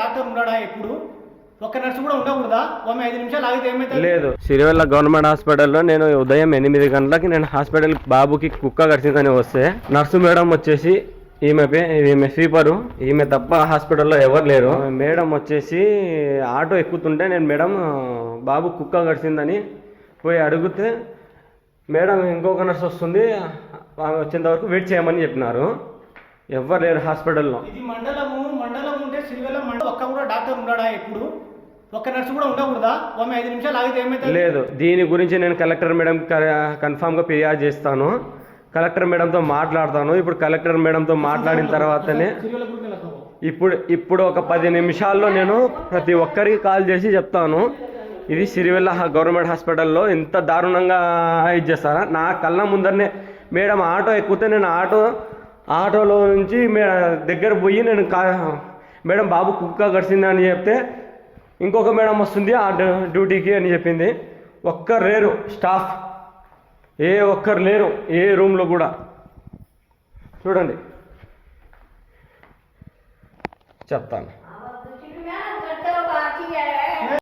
Doctor ఉన్నాడా ఎప్పుడు ఒక్క నర్సు కూడా ఉండకూడదా? ఆమె ఐదు నిమిషాలు ఆగితే ఏమైతే లేదు. సిరివెల్ల గవర్నమెంట్ హాస్పిటల్లో నేను ఉదయం ఎనిమిది గంటలకి నేను హాస్పిటల్ బాబుకి కుక్క కరిచిందని వస్తే నర్సు మేడం వచ్చేసి ఈమె పే ఈమె స్వీపరు. ఈమె తప్ప హాస్పిటల్లో ఎవరు లేరు. మేడం వచ్చేసి ఆటో ఎక్కుతుంటే నేను మేడం బాబు కుక్క కరిచిందని పోయి అడిగితే మేడం ఇంకొక నర్స్ వస్తుంది ఆమె వచ్చేంత వరకు వెయిట్ చేయమని చెప్పినారు. ఎవరు లేరు హాస్పిటల్లో. ఇది మండలము మండలం ఉంటే సిరివెల్ల మండలం ఒక్క కూడా డాక్టర్ ఉన్నాడా ఇప్పుడు ఒక్క నర్సు కూడా ఉండకూడదా? ఆమె ఐదు నిమిషాలు ఆగితే ఏమైతే లేదు దీని గురించి నేను కలెక్టర్ మేడం కన్ఫామ్గా ఫిర్యాదు చేస్తాను. కలెక్టర్ మేడంతో మాట్లాడతాను. ఇప్పుడు కలెక్టర్ మేడంతో మాట్లాడిన తర్వాతనే. ఇప్పుడు ఇప్పుడు ఒక పది నిమిషాల్లో నేను ప్రతి ఒక్కరికి కాల్ చేసి చెప్తాను. ఇది సిరివెల్ల గవర్నమెంట్ హాస్పిటల్లో ఇంత దారుణంగా ఇది చేస్తారా? నా కళ్ళ ముందరనే మేడం ఆటో ఎక్కితే నేను ఆటో ఆటోలో నుంచి మే దగ్గర పోయి నేను కా మేడం బాబు కుక్క కరిచింది అని చెప్తే ఇంకొక మేడం వస్తుంది ఆ డ్యూటీకి అని చెప్పింది. ఒక్కరు లేరు స్టాఫ్. ఏ ఒక్కరు లేరు ఏ రూమ్లో కూడా. చూడండి. చెప్తాను.